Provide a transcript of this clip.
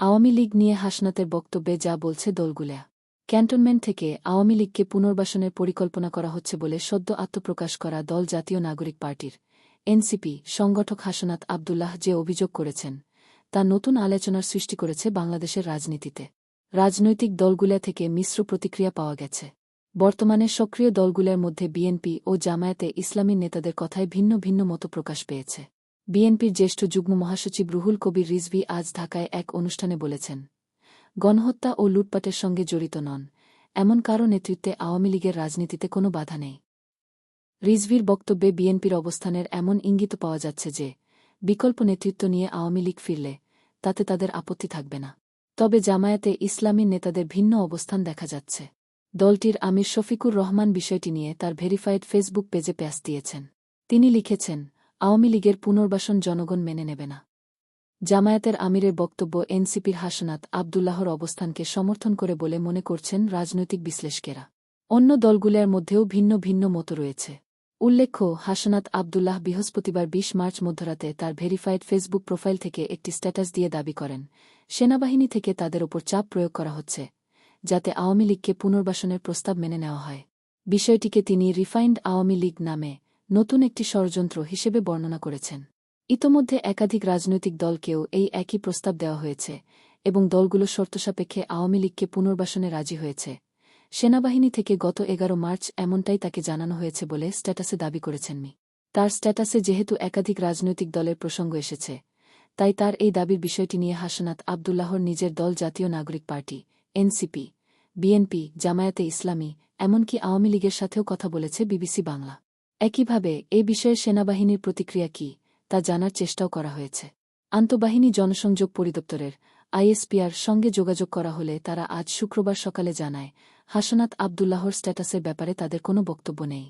আওয়ামী লীগ নিয়ে হাসনাতের বক্তব্যে যা বলছে দলগুলা। ক্যান্টনমেন্ট থেকে আওয়ামী লীগকে পুনর্বাসনের পরিকল্পনা করা হচ্ছে বলে সদ্য আত্মপ্রকাশ করা দল জাতীয় নাগরিক পার্টির এনসিপি সংগঠক হাসনাত আবদুল্লাহ যে অভিযোগ করেছেন, তা নতুন আলোচনার সৃষ্টি করেছে বাংলাদেশের রাজনীতিতে। রাজনৈতিক দলগুলা থেকে মিশ্র প্রতিক্রিয়া পাওয়া গেছে। বর্তমানে সক্রিয় দলগুলোর মধ্যে বিএনপি ও জামায়াতে ইসলামী নেতাদের কথায় ভিন্ন ভিন্ন মত প্রকাশ পেয়েছে। বিএনপির জ্যেষ্ঠ যুগ্ম মহাসচিব রুহুল কবির রিজভি আজ ঢাকায় এক অনুষ্ঠানে বলেছেন, গণহত্যা ও লুটপাটের সঙ্গে জড়িত নন, এমন কারও নেতৃত্বে আওয়ামী লীগের রাজনীতিতে কোনো বাধা নেই। রিজভির বক্তব্যে বিএনপির অবস্থানের এমন ইঙ্গিত পাওয়া যাচ্ছে যে, বিকল্প নেতৃত্ব নিয়ে আওয়ামী লীগ ফিরলে তাতে তাদের আপত্তি থাকবে না। তবে জামায়াতে ইসলামী নেতাদের ভিন্ন অবস্থান দেখা যাচ্ছে। দলটির আমির শফিকুর রহমান বিষয়টি নিয়ে তার ভেরিফাইড ফেসবুক পেজে প্যাস দিয়েছেন। তিনি লিখেছেন আওয়ামী লীগের পুনর্বাসন জনগণ মেনে নেবে না। জামায়াতের আমিরের বক্তব্য এনসিপির হাসনাত আবদুল্লাহর অবস্থানকে সমর্থন করে বলে মনে করছেন রাজনৈতিক বিশ্লেষকেরা। অন্য দলগুলোর মধ্যেও ভিন্ন ভিন্ন মতো রয়েছে। উল্লেখ্য, হাসনাত আবদুল্লাহ বৃহস্পতিবার ২০ মার্চ মধ্যরাতে তার ভেরিফাইড ফেসবুক প্রোফাইল থেকে একটি স্ট্যাটাস দিয়ে দাবি করেন, সেনাবাহিনী থেকে তাদের ওপর চাপ প্রয়োগ করা হচ্ছে, যাতে আওয়ামী লীগকে পুনর্বাসনের প্রস্তাব মেনে নেওয়া হয়। বিষয়টিকে তিনি রিফাইন্ড আওয়ামী লীগ নামে নতুন একটি ষড়যন্ত্র হিসেবে বর্ণনা করেছেন। ইতোমধ্যে একাধিক রাজনৈতিক দলকেও এই একই প্রস্তাব দেওয়া হয়েছে এবং দলগুলো শর্তসাপেক্ষে আওয়ামী লীগকে পুনর্বাসনে রাজি হয়েছে। সেনাবাহিনী থেকে গত এগারো মার্চ এমনটাই তাকে জানানো হয়েছে বলে স্ট্যাটাসে দাবি করেছেন মি। তার স্ট্যাটাসে যেহেতু একাধিক রাজনৈতিক দলের প্রসঙ্গ এসেছে, তাই তার এই দাবির বিষয়টি নিয়ে হাসনাত আবদুল্লাহর নিজের দল জাতীয় নাগরিক পার্টি, এনসিপি, বিএনপি, জামায়াতে ইসলামী, এমনকি আওয়ামী লীগের সাথেও কথা বলেছে বিবিসি বাংলা। একইভাবে, এ বিষয়ে সেনাবাহিনীর প্রতিক্রিয়া কি, তা জানার চেষ্টাও করা হয়েছে। আন্তঃবাহিনী জনসংযোগ পরিদপ্তরের আইএসপিআর সঙ্গে যোগাযোগ করা হলে তারা আজ শুক্রবার সকালে জানায়, হাসনাত আবদুল্লাহর স্ট্যাটাসের ব্যাপারে তাদের কোনো বক্তব্য নেই।